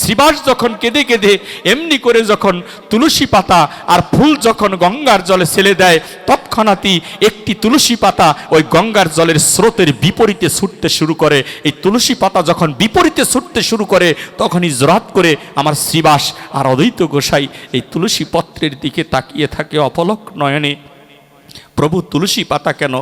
শ্রীবাস যখন কেঁদে কেঁদে এমনি করে যখন তুলসী পাতা আর ফুল যখন গঙ্গার জলে ছেলে দেয়, তৎক্ষণাৎই একটি তুলসী পাতা ওই গঙ্গার জলের স্রোতের বিপরীতে ছুটতে শুরু করে। এই তুলসী পাতা যখন বিপরীতে ছুটতে শুরু করে, তখনই জোরাত করে আমার শ্রীবাস আর অদ্বৈত গোসাই এই তুলসী পত্রের দিকে তাকিয়ে থাকে অপলক নয়নে। প্রভু, তুলসী পাতা কেন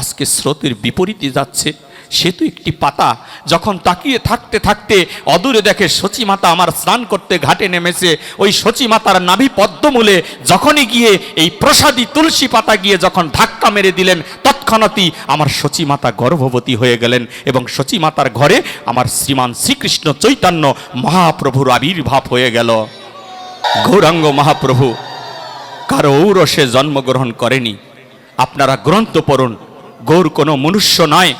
আজকে স্রোতের বিপরীতে যাচ্ছে? সে তো একটি পাতা। যখন তাকিয়ে থাকতে থাকতে অদূরে দেখে সচী মাতা আমার স্নান করতে ঘাটে নেমেছে। ওই সচী মাতার নাভি পদ্মমূলে যখনই গিয়ে এই প্রসাদী তুলসী পাতা গিয়ে যখন ধাক্কা মেরে দিলেন, তৎক্ষণাৎই আমার সচী মাতা গর্ভবতী হয়ে গেলেন এবং সচী মাতার ঘরে আমার শ্রীমান শ্রীকৃষ্ণ চৈতন্য মহাপ্রভুর আবির্ভাব হয়ে গেল। গৌরাঙ্গ মহাপ্রভু, কারও ঔরসে জন্মগ্রহণ করেনি। আপনারা গ্রন্থ পড়ুন। গৌর কোনো মনুষ্য নয়।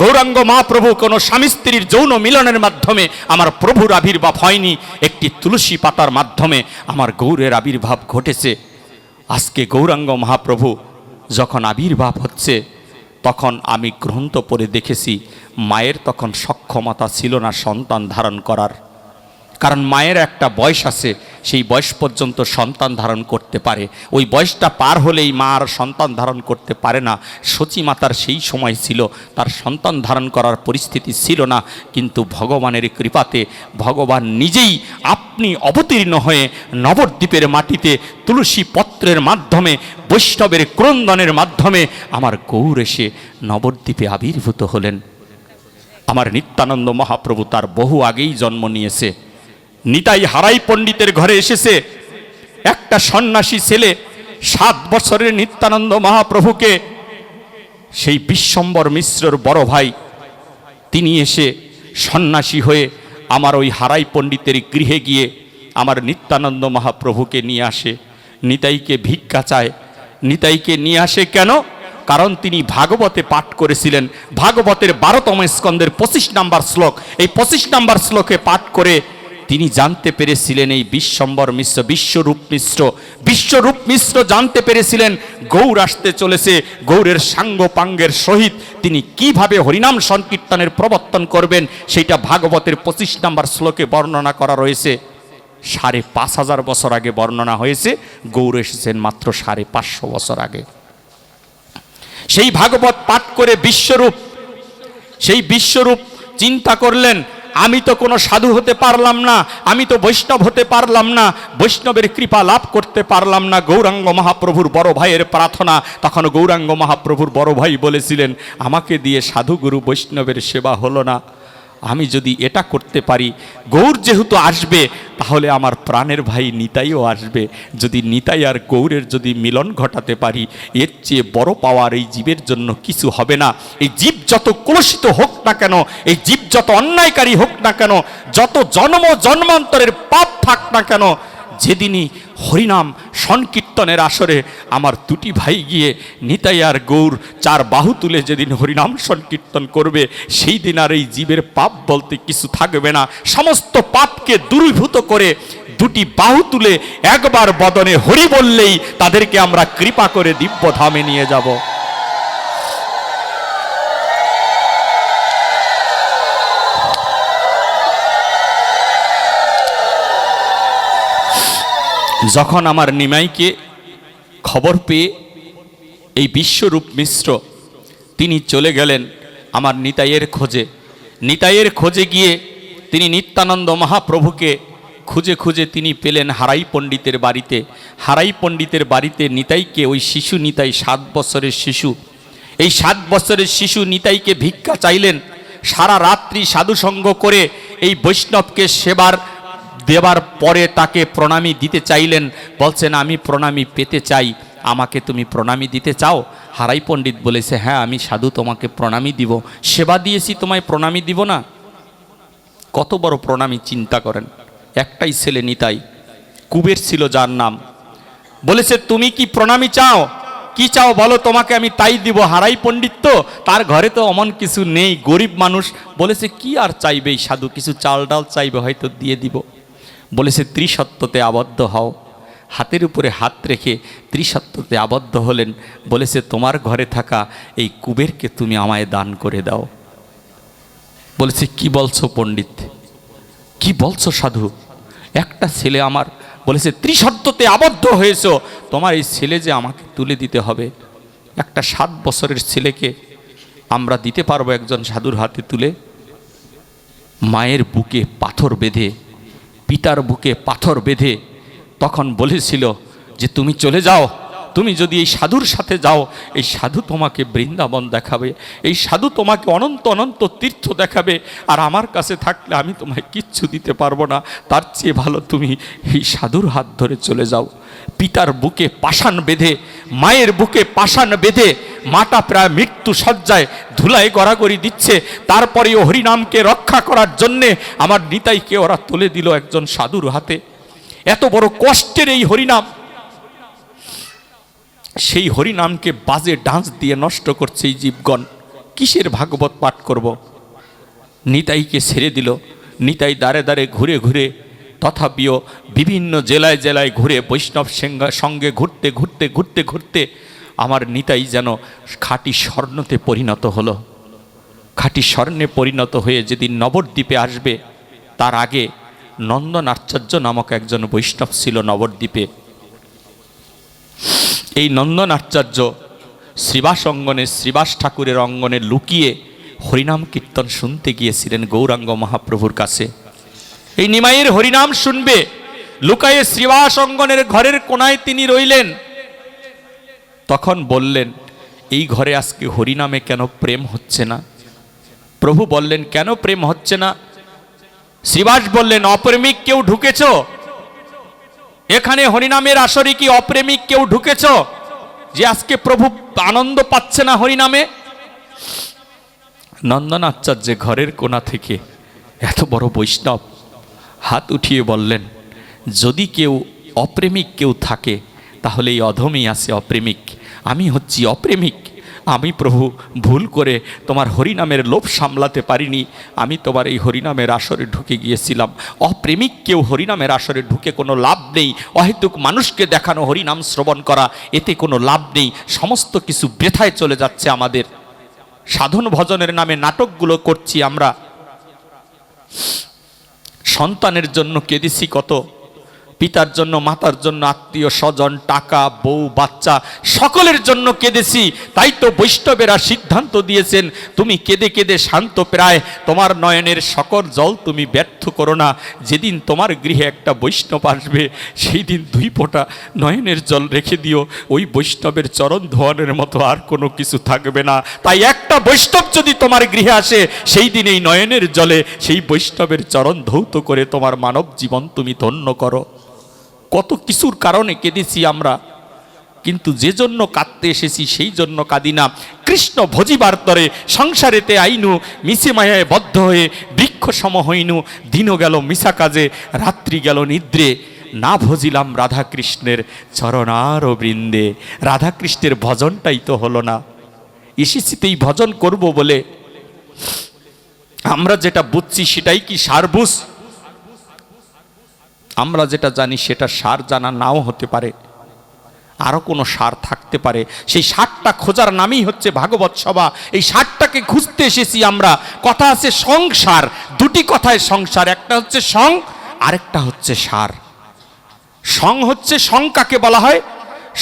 গৌরাঙ্গ মহাপ্রভু কোনো স্বামী স্ত্রীর যৌন মিলনের মাধ্যমে আমার প্রভুর আবির্ভাব হয়নি। একটি তুলসী পাতার মাধ্যমে আমার গৌরের আবির্ভাব ঘটেছে। আজকে গৌরাঙ্গ মহাপ্রভু যখন আবির্ভাব হচ্ছে, তখন আমি গ্রন্থ পড়ে দেখেছি, মায়ের তখন সক্ষমতা ছিল না সন্তান ধারণ করার। কারণ মায়ের একটা বয়স আছে সেই বয়স পর্যন্ত সন্তান ধারণ করতে পারে। ওই বয়সটা পার হলেই মা আর সন্তান ধারণ করতে পারে না। সচী মাতার সেই সময় ছিল, তার সন্তান ধারণ করার পরিস্থিতি ছিল না। কিন্তু ভগবানের কৃপাতে ভগবান নিজেই আপনি অবতীর্ণ হয়ে নবদ্বীপের মাটিতে তুলসী পত্রের মাধ্যমে, বৈষ্ণবের ক্রন্দনের মাধ্যমে আমার গৌর এসে নবদ্বীপে আবির্ভূত হলেন। আমার নিত্যানন্দ মহাপ্রভু তার বহু আগেই জন্ম নিয়েছে। নিতাই হারাই পণ্ডিতের ঘরে এসেছে। একটা সন্ন্যাসী ছেলে সাত বছরের নিত্যানন্দ মহাপ্রভুকে, সেই বিশ্বম্বর মিশ্রর বড় ভাই, তিনি এসে সন্ন্যাসী হয়ে আমার ওই হারাই পণ্ডিতের গৃহে গিয়ে আমার নিত্যানন্দ মহাপ্রভুকে নিয়ে আসে। নিতাইকে ভিক্ষা চায়। নিতাইকে নিয়ে আসে কেন? কারণ তিনি ভাগবতে পাঠ করেছিলেন। ভাগবতের বারোতম স্কন্দের পঁচিশ নাম্বার শ্লোক। এই পঁচিশ নাম্বার শ্লোকে পাঠ করে তিনি জানতে পেরেছিলেন এই বিশ্বম্বর মিশ্র, বিশ্বরূপ মিশ্র বিশ্বরূপ মিশ্র জানতে পেরেছিলেন গৌর আসতে চলেছে, গৌরের সাঙ্গ পাঙ্গের সহিত তিনি কীভাবে হরিনাম সংকীর্তনের প্রবর্তন করবেন সেটা ভাগবতের পঁচিশ নাম্বার শ্লোকে বর্ণনা করা রয়েছে। সাড়ে পাঁচ হাজার বছর আগে বর্ণনা হয়েছে, গৌর এসেছেন মাত্র সাড়ে পাঁচশো বছর আগে। সেই ভাগবত পাঠ করে বিশ্বরূপ, সেই বিশ্বরূপ চিন্তা করলেন আমি তো কোনো সাধু হতে পারলাম না, আমি তো বৈষ্ণব হতে পারলাম না, বৈষ্ণবের কৃপা লাভ করতে পারলাম না। গৌরাঙ্গ মহাপ্রভুর বড় ভাইয়ের প্রার্থনা, তখন গৌরাঙ্গ মহাপ্রভুর বড় ভাই বলেছিলেন, আমাকে দিয়ে সাধুগুরু বৈষ্ণবের সেবা হলো না, আমি যদি এটা করতে পারি, গৌর যেহেতু আসবে, তাহলে আমার প্রাণের ভাই নিতাইও আসবে। যদি নিতাই আর গৌরের যদি মিলন ঘটাতে পারি, এর চেয়ে বড় পাওয়ার এই জীবের জন্য কিছু হবে না। এই জীব যত কলুষিত হোক না কেন, এই জীব যত অন্যায়কারী হোক না কেন, যত জন্ম জন্মান্তরের পাপ থাক না কেন, যেদিনই হরিনাম সংকীর্তনের আসরে আমার দুটি ভাই গিয়ে নিতাই আর গৌর চার বাহু তুলে যেদিন হরিনাম সংকীর্তন করবে, সেই দিন আর এই জীবের পাপ বলতে কিছু থাকবে না। সমস্ত পাপকে দূরীভূত করে দুটি বাহু তুলে একবার বদনে হরি বললেই তাদেরকে আমরা কৃপা করে দিব্য ধামে নিয়ে যাব। যখন আমার নিমাইকে খবর পেয়ে এই বিশ্বরূপ মিশ্র, তিনি চলে গেলেন আমার নিতাইয়ের খোঁজে। নিতাইয়ের খোঁজে গিয়ে তিনি নিত্যানন্দ মহাপ্রভুকে খুঁজে খুঁজে তিনি পেলেন হারাই পণ্ডিতের বাড়িতে। হারাই পণ্ডিতের বাড়িতে নিতাইকে ওই শিশু নিতাই সাত বছরের শিশু। এই সাত বছরের শিশু নিতাইকে ভিক্ষা চাইলেন। সারা রাত্রি সাধুসঙ্গ করে এই বৈষ্ণবকে সেবার দেবার পরে তাকে প্রণামী দিতে চাইলেন। বলছেন, আমি প্রণামী পেতে চাই। আমাকে তুমি প্রণামী দিতে চাও? হারাই পণ্ডিত বলেছে হ্যাঁ আমি সাধু, তোমাকে প্রণামী দিব। সেবা দিয়েছি, তোমায় প্রণামী দিব না? কত বড় প্রণামী চিন্তা করেন। একটাই ছেলে নিতাই, কুবের ছিল যার নাম। বলেছে, তুমি কি প্রণামী চাও? কি চাও বলো, তোমাকে আমি তাই দিব। হারাই পণ্ডিত তো, তার ঘরে তো অমন কিছু নেই, গরিব মানুষ। বলেছে, কি আর চাইবে সাধু? কিছু চাল ডাল চাইবে, হয়তো দিয়ে দিব। বলেছে ত্রিসত্বতে আবদ্ধ হও। হাতের উপরে হাত রেখে ত্রিসত্বতে আবদ্ধ হলেন বলেছে তোমার ঘরে থাকা এই কুবেরকে তুমি আমায় দান করে দাও। বলেছে কি বলছো পণ্ডিত? কি বলছো সাধু? একটা ছেলে আমার বলেছে ত্রিশব্দতে আবদ্ধ হয়েছ, তোমার এই ছেলে যে আমাকে তুলে দিতে হবে। একটা সাত বছরের ছেলেকে আমরা দিতে পারব একজন সাধুর হাতে তুলে। মায়ের বুকে পাথর বেঁধে পিতার বুকে পাথর বেঁধে তখন বলেছিল যে তুমি চলে যাও, তুমি যদি এই সাধুর সাথে যাও, এই সাধু তোমাকে বৃন্দাবন দেখাবে, এই সাধু তোমাকে অনন্ত অনন্ত তীর্থ দেখাবে, আর আমার কাছে থাকলে আমি তোমায় কিচ্ছু দিতে পারব না, তার চেয়ে ভালো তুমি এই সাধুর হাত ধরে চলে যাও। পিতার বুকে পাষাণ বেঁধে, মায়ের বুকে পাষাণ বেঁধে মাটা প্রায় মৃত্যু সজ্জায় ধুলাই গড়াগড়ি দিচ্ছে। তারপরেও হরিনামকে রক্ষা করার জন্যে আমার নিতাইকে ওরা তুলে দিল একজন সাধুর হাতে। এত বড় কষ্টের এই হরিনাম। সেই হরিনামকে বাজে ডান্স দিয়ে নষ্ট করছে এই জীবগণ। কিসের ভাগবত পাঠ করব? নিতাইকে ছেড়ে দিল। নিতাই দাঁড়ে দাঁড়ে ঘুরে ঘুরে তথাপিও বিভিন্ন জেলায় জেলায় ঘুরে বৈষ্ণব সেঙ্গা- সঙ্গে ঘুরতে ঘুরতে ঘুরতে ঘুরতে আমার নিতাই যেন খাঁটি স্বর্ণতে পরিণত হলো। খাঁটি স্বর্ণে পরিণত হয়ে যেদিন নবদ্বীপে আসবে, তার আগে নন্দন আচার্য নামক একজন বৈষ্ণব ছিল নবদ্বীপে। এই নন্দন আচার্য শ্রীবাস অঙ্গনে শ্রীবাস ঠাকুরের অঙ্গনে লুকিয়ে হরিনাম কীর্তন শুনতে গিয়েছিলেন গৌরাঙ্গ মহাপ্রভুর কাছে। এই নিমাইয়ের হরিনাম শুনবে। লুকায়ে শ্রীবাস অঙ্গনের ঘরের কোনায় তিনি রইলেন। তখন বললেন, এই ঘরে আজকে হরিনামে কেন প্রেম হচ্ছে না? প্রভু বললেন, কেন প্রেম হচ্ছে না? শ্রীবাস বললেন, অপ্রেমিক কেউ ঢুকেছ? এখানে হরিনামের আসরে কি অপ্রেমিক কেউ ঢুকেছ? যে আজকে প্রভু আনন্দ পাচ্ছে না হরিনামে? নন্দন আচার্য ঘরের কোণা থেকে এত বড় বৈষ্ণব হাত উঠিয়ে বললেন, যদি কেউ অপ্রেমিক কেউ থাকে, তাহলে এই অধমই আছে অপ্রেমিক। আমি হচ্ছি অপ্রেমিক। আমি প্রভু, ভুল করে তোমার হরিনামের লোভ সামলাতে পারিনি। আমি তোমার এই হরিনামের আসরে ঢুকে গিয়েছিলাম। অপ্রেমিক কেউ হরিনামের আসরে ঢুকে কোনো লাভ নেই। অহেতুক মানুষকে দেখানো হরিনাম শ্রবণ করা, এতে কোনো লাভ নেই। সমস্ত কিছু বৃথায় চলে যাচ্ছে আমাদের। সাধন ভজনের নামে নাটকগুলো করছি আমরা। সন্তানের জন্য কেঁদেছি কত? পিতার জন্য, মাতার জন্য, আত্মীয় স্বজন, টাকা, বউ, বাচ্চা, সকলের জন্য কেঁদেছি। তাই তো বৈষ্ণবেরা সিদ্ধান্ত দিয়েছেন, তুমি কেঁদে কেঁদে শান্ত প্রায়, তোমার নয়নের সকল জল তুমি ব্যর্থ করো না। যেদিন তোমার গৃহে একটা বৈষ্ণব আসবে সেই দিন দুই ফোঁটা নয়নের জল রেখে দিও। ওই বৈষ্ণবের চরণ ধোয়ানের মতো আর কোনো কিছু থাকবে না। তাই একটা বৈষ্ণব যদি তোমার গৃহে আসে, সেই দিন এই নয়নের জলে, সেই বৈষ্ণবের চরণ ধৌত করে তোমার মানব জীবন তুমি ধন্য করো। কত কিছুর কারণে কেঁদেছি আমরা। কিন্তু যে জন্য কাঁদতে এসেছি, সেই জন্য কাঁদি না। কৃষ্ণ ভজিবার তরে সংসারেতে আইনু, মিশে মায়ায় বদ্ধ হয়ে বৃক্ষ সম হইনু। দিনও গেল মিশা কাজে, রাত্রি গেল নিদ্রে। না ভজিলাম রাধাকৃষ্ণের চরণার বৃন্দে রাধাকৃষ্ণের ভজনটাই তো হলো না। এসেছি তো এই ভজন করব বলে। আমরা যেটা বুঝছি সেটাই কি সারবুস আমরা যেটা জানি সেটা সার জানা নাও হতে পারে। আরও কোনো সার থাকতে পারে। সেই সারটা খোঁজার নামই হচ্ছে ভাগবত সভা। এই সারটাকে খুঁজতে এসেছি আমরা। কথা আছে সংসার। দুটি কথায় সংসার। একটা হচ্ছে সং, আরেকটা হচ্ছে সার। সং হচ্ছে সং কাকে বলা হয়?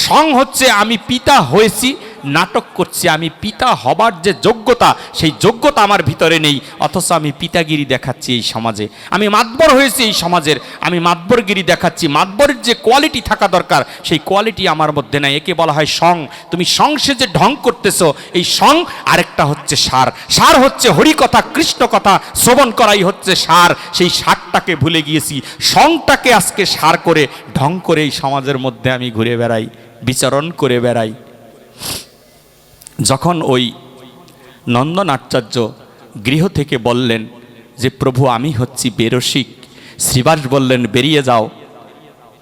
সং হচ্ছে আমি পিতা হয়েছি নাটক করছি, আমি পিতা হবার যে যোগ্যতা, সেই যোগ্যতা আমার ভিতরে নেই, অথচ আমি পিতাগিরি দেখাচ্ছি এই সমাজে। আমি মাতবর হয়েছি এই সমাজের, আমি মাতবরগিরি দেখাচ্ছি। মাতবরের যে কোয়ালিটি থাকা দরকার, সেই কোয়ালিটি আমার মধ্যে নাই। একে বলা হয় সং। তুমি সংসে যে ঢং করতেছো, এই সং আরেকটা হচ্ছে সার। সার হচ্ছে হরিকথা কৃষ্ণ কথা শ্রবণ করাই হচ্ছে সার। সেই সারটাকে ভুলে গিয়েছি। সংটাকে আজকে সার করে, ঢং করে এই সমাজের মধ্যে আমি ঘুরে বেড়াই, বিচরণ করে বেড়াই। যখন ওই নন্দন আচার্য গৃহ থেকে বললেন যে, প্রভু, আমি হচ্ছি বেরসিক। শ্রীবাস বললেন, বেরিয়ে যাও।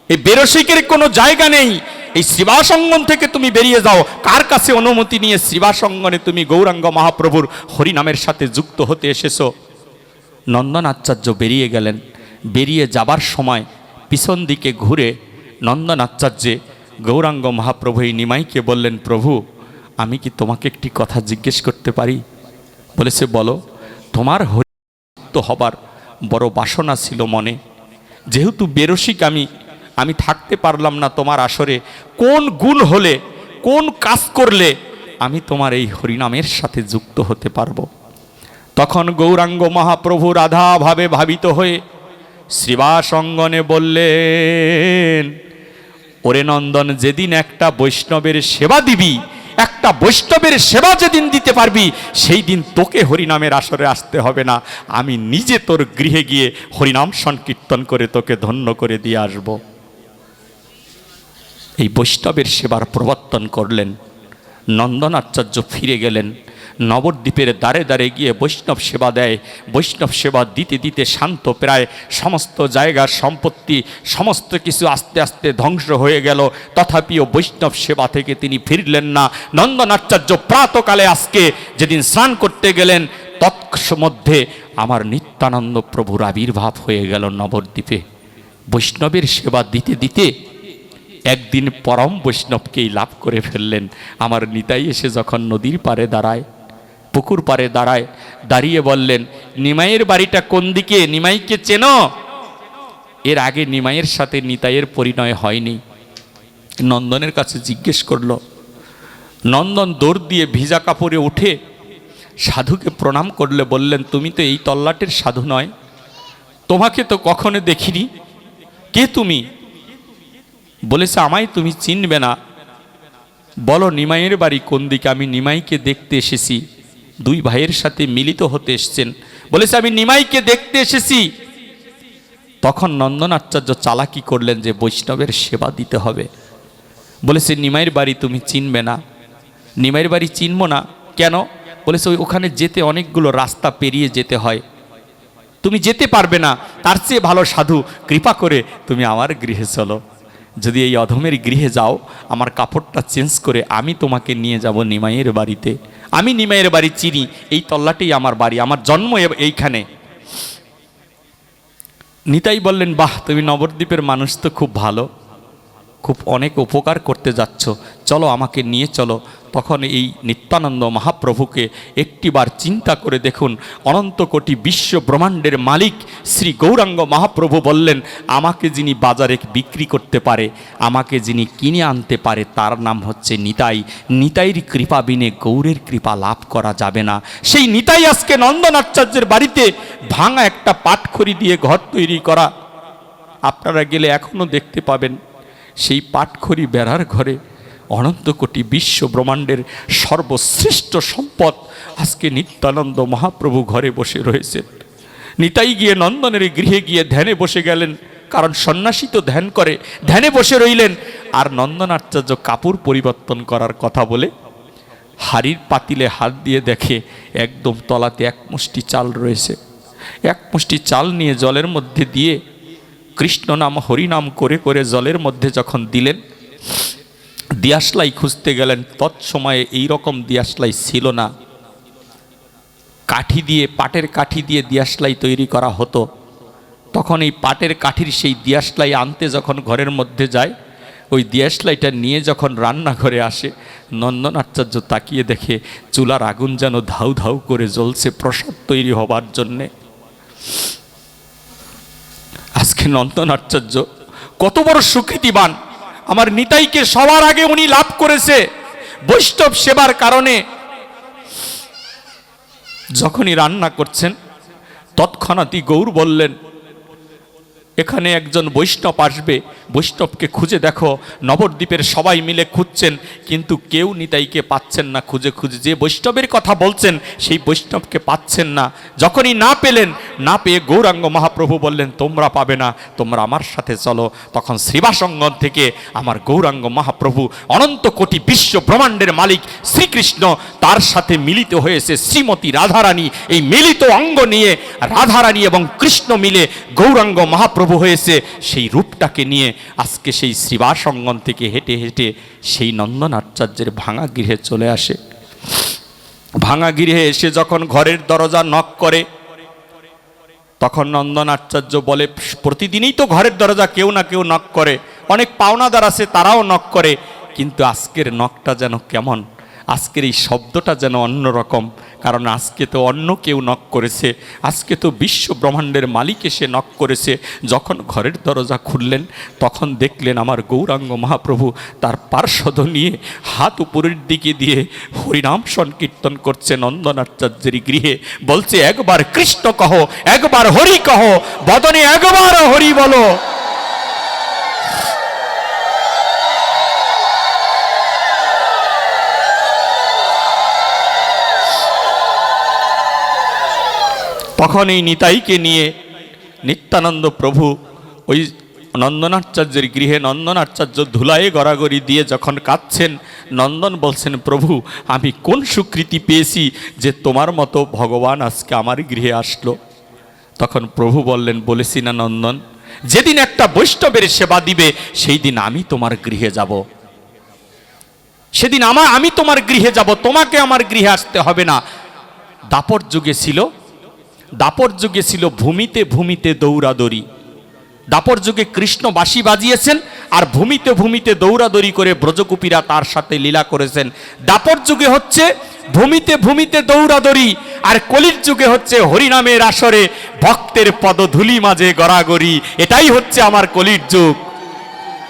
এই বেরসিকের কোনো জায়গা নেই। এই শ্রীবাসঙ্গন থেকে তুমি বেরিয়ে যাও। কার কাছে অনুমতি নিয়ে শ্রীবাসঙ্গনে তুমি গৌরাঙ্গ মহাপ্রভুর হরিনামের সাথে যুক্ত হতে এসেছ? নন্দন আচার্য বেরিয়ে গেলেন। বেরিয়ে যাবার সময় পিছন দিকে ঘুরে নন্দন আচার্যে গৌরাঙ্গ মহাপ্রভু এই নিমাইকে বললেন, প্রভু আমি কি তোমাকে একটি কথা জিজ্ঞেস করতে পারি? বলেছে, বলো, তোমার হরিত হবার বড় বাসনা ছিল মনে। যেহেতু বেরসিক আমি আমি থাকতে পারলাম না তোমার আসরে, কোন গুণ হলে, কোন কাজ করলে আমি তোমার এই হরিনামের সাথে যুক্ত হতে পারব? তখন গৌরাঙ্গ মহাপ্রভু রাধাভাবে ভাবিত হয়ে শ্রীবাস অঙ্গনে বললেন, ওরে নন্দন, যেদিন একটা বৈষ্ণবের সেবা দিবি একটা বৈষ্ণবের সেবা যেদিন দিতে পারবি, সেই দিন তোকে হরিনামের আসরে আসতে হবে না। আমি নিজে তোর গৃহে গিয়ে হরিনাম সংকীর্তন করে তোকে ধন্য করে দিয়ে আসব। এই বৈষ্ণবের সেবার প্রবর্তন করলেন, নন্দনাচার্য ফিরে গেলেন। নবদ্বীপের দ্বারে দ্বারে গিয়ে বৈষ্ণব সেবা দেয়। বৈষ্ণব সেবা দিতে দিতে শান্ত প্রায় সমস্ত জায়গার সম্পত্তি, সমস্ত কিছু আস্তে আস্তে ধ্বংস হয়ে গেল। তথাপিও বৈষ্ণব সেবা থেকে তিনি ফিরলেন না। নন্দন আচার্য প্রাতকালে আজকে যেদিন স্নান করতে গেলেন তৎমধ্যে আমার নিত্যানন্দ প্রভুর আবির্ভাব হয়ে গেল নবদ্বীপে। বৈষ্ণবের সেবা দিতে দিতে একদিন পরম বৈষ্ণবকেই লাভ করে ফেললেন। আমার নিতাই এসে যখন নদীর পারে দাঁড়ায় পুকুর পারে দাঁড়ায়, দাঁড়িয়ে বললেন, নিমাইয়ের বাড়িটা কোন দিকে? নিমাইকে চেনো? এর আগে নিমাইয়ের সাথে নিতাইয়ের পরিণয় হয়নি। নন্দনের কাছে জিজ্ঞেস করল, নন্দন দৌড় দিয়ে ভিজা কাপড়ে উঠে সাধুকে প্রণাম করলে বললেন, তুমি তো এই তল্লাটের সাধু নয়। তোমাকে তো কখনো দেখিনি। কে তুমি? বলেছে, আমায় তুমি চিনবে না। বলো, নিমাইয়ের বাড়ি কোন দিকে? আমি নিমাইকে দেখতে এসেছি। দুই ভাইয়ের সাথে মিলিত হতে এসছেন। বলেছে, আমি নিমাইকে দেখতে এসেছি। তখন নন্দন আচার্য চালাকি করলেন যে, বৈষ্ণবের সেবা দিতে হবে। বলেছে, নিমাইয়ের বাড়ি তুমি চিনবে না। নিমাইয়ের বাড়ি চিনব না? কেন? বলেছে, ওই ওখানে যেতে অনেকগুলো রাস্তা পেরিয়ে যেতে হয়। তুমি যেতে পারবে না, তার চেয়ে ভালো সাধু, কৃপা করে তুমি আমার গৃহে চলো। যদি এই অধমের গৃহে যাও, আমার কাপড়টা চেঞ্জ করে আমি তোমাকে নিয়ে যাব নিমাইয়ের বাড়িতে। আমি নিমাইয়ের বাড়ি চিনি, এই তল্লাটেই আমার বাড়ি, আমার জন্ম এইখানে। নিতাই বললেন, বাহ, তুমি নবদ্বীপের মানুষ তো খুব ভালো। খুব অনেক উপকার করতে যাচ্ছ। চলো আমাকে নিয়ে চলো। তখন এই নিত্যানন্দ মহাপ্রভুকে একটিবার চিন্তা করে দেখুন। অনন্ত কোটি বিশ্ব ব্রহ্মাণ্ডের মালিক শ্রী গৌরাঙ্গ মহাপ্রভু বললেন, আমাকে যিনি বাজারে বিক্রি করতে পারে, আমাকে যিনি কিনে আনতে পারে, তার নাম হচ্ছে নিতাই। নিতাইর কৃপা বিনে গৌরের কৃপা লাভ করা যাবে না। সেই নিতাই আজকে নন্দনাচার্যের বাড়িতে ভাঙা একটা পাটখড়ি দিয়ে ঘর তৈরি করা। আপনারা গেলে এখনও দেখতে পাবেন। সেই পাটখড়ি বেড়ার ঘরে অনন্ত কোটি বিশ্ব ব্রহ্মাণ্ডের সর্বশ্রেষ্ঠ সম্পদ আজকে নিত্যানন্দ মহাপ্রভু ঘরে বসে রয়েছেন। নিতাই গিয়ে নন্দনের গৃহে গিয়ে ধ্যানে বসে গেলেন, কারণ সন্ন্যাসী তো ধ্যান করে, ধ্যানে বসে রইলেন। আর নন্দন আচার্য কাপড় পরিবর্তন করার কথা বলে হাড়ির পাতিলে হাত দিয়ে দেখে একদম তলাতে এক মুষ্টি চাল রয়েছে। এক মুষ্টি চাল নিয়ে জলের মধ্যে দিয়ে কৃষ্ণ নাম হরিনাম করে করে জলের মধ্যে যখন দিলেন, দিয়াশলাই খুঁজতে গেলেন, তৎসময়ে এই রকম দিয়াশলাই ছিল না। কাঠি দিয়ে, পাটের কাঠি দিয়ে দিয়াশলাই তৈরি করা হতো। তখন এই পাটের কাঠির সেই দিয়াশলাই আনতে যখন ঘরের মধ্যে যায়, ওই দিয়াশলাইটা নিয়ে যখন রান্নাঘরে আসে নন্দন আচার্য তাকিয়ে দেখে চুলার আগুন যেন ধাউ ধাউ করে জ্বলছে প্রসাদ তৈরি হবার জন্যে। আজকে নন্দন আচার্য কত বড় সুকৃতিবান। আমার নিতাইকে সবার আগে উনি লাভ করেছে বৈষ্ণব সেবার কারণে। যখনই রান্না করছেন, তৎক্ষণাৎই গৌর বললেন এখানে একজন বৈষ্ণব আসবে, বৈষ্ণবকে খুঁজে দেখো, নবদ্বীপের সবাই মিলে খুঁজছেন, কিন্তু কেউ নিতাইকে পাচ্ছেন না খুঁজে খুঁজে। যে বৈষ্ণবের কথা বলছেন, সেই বৈষ্ণবকে পাচ্ছেন না। যখনই না পেলেন, না পেয়ে গৌরাঙ্গ মহাপ্রভু বললেন, তোমরা পাবে না, তোমরা আমার সাথে চলো। তখন শ্রীবাসঙ্গন থেকে আমার গৌরাঙ্গ মহাপ্রভু, অনন্ত কোটি বিশ্ব ব্রহ্মাণ্ডের মালিক শ্রীকৃষ্ণ, তার সাথে মিলিত হয়েছে শ্রীমতী রাধারানী। এই মিলিত অঙ্গ নিয়ে রাধারানী এবং কৃষ্ণ মিলে গৌরাঙ্গ মহাপ্রভু হয়েছে, সেই রূপটাকে নিয়ে আজকে সেই শ্রীবাস অঙ্গন থেকে হেঁটে হেঁটে সেই নন্দন আচার্যের ভাঙা গৃহে চলে আসে। ভাঙা গৃহে এসে যখন ঘরের দরজা নক করে, তখন নন্দন আচার্য বলে, প্রতিদিনই তো ঘরের দরজা কেউ না কেউ নক করে। অনেক পাওনাদার আছে, তারাও নক করে। কিন্তু আজকের নকটা যেন কেমন? আজকের এই শব্দটা যেন অন্যরকম কারণ আজকে তো অন্য কেউ নক করেছে। আজকে তো বিশ্ব ব্রহ্মাণ্ডের মালিক এসে নক করেছে। যখন ঘরের দরজা খুললেন, তখন দেখলেন আমার গৌরাঙ্গ মহাপ্রভু তার পার্শ্বদ নিয়ে হাত উপরের দিকে দিয়ে হরিনাম সংকীর্তন করছে নন্দনাচার্যের গৃহে। বলছে, একবার কৃষ্ণ কহ, একবার হরি কহ, বদনে একবার হরি বলো। তখন এই নিতাইকে নিয়ে নিত্যানন্দ প্রভু ওই নন্দনাচার্যের গৃহে নন্দনাচার্য ধুলায় গড়াগড়ি দিয়ে যখন কাঁদছেন, নন্দন বলছেন, প্রভু, আমি কোন স্বীকৃতি পেয়েছি যে তোমার মতো ভগবান আজকে আমার গৃহে আসলো? তখন প্রভু বললেন, বলেছি না নন্দন, যেদিন একটা বৈষ্ণবের সেবা দিবে, সেই দিন আমি তোমার গৃহে যাব। সেদিন আমার আমি তোমার গৃহে যাব, তোমাকে আমার গৃহে আসতে হবে না। দাপর যুগে ছিল দাপর যুগে ছিল ভূমিতে ভূমিতে দৌড়াদৌড়ি। দাপর যুগে কৃষ্ণ বাঁশি বাজিয়েছেন আর ভূমিতে ভূমিতে দৌড়াদৌড়ি করে ব্রজকুপীরা তার সাথে লীলা করেছেন। দাপর যুগে হচ্ছে ভূমিতে ভূমিতে দৌড়াদৌড়ি আর কলির যুগে হচ্ছে হরিনামের আসরে ভক্তের পদধূলি মাঝে গড়াগড়ি। এটাই হচ্ছে আমার কলির যুগ।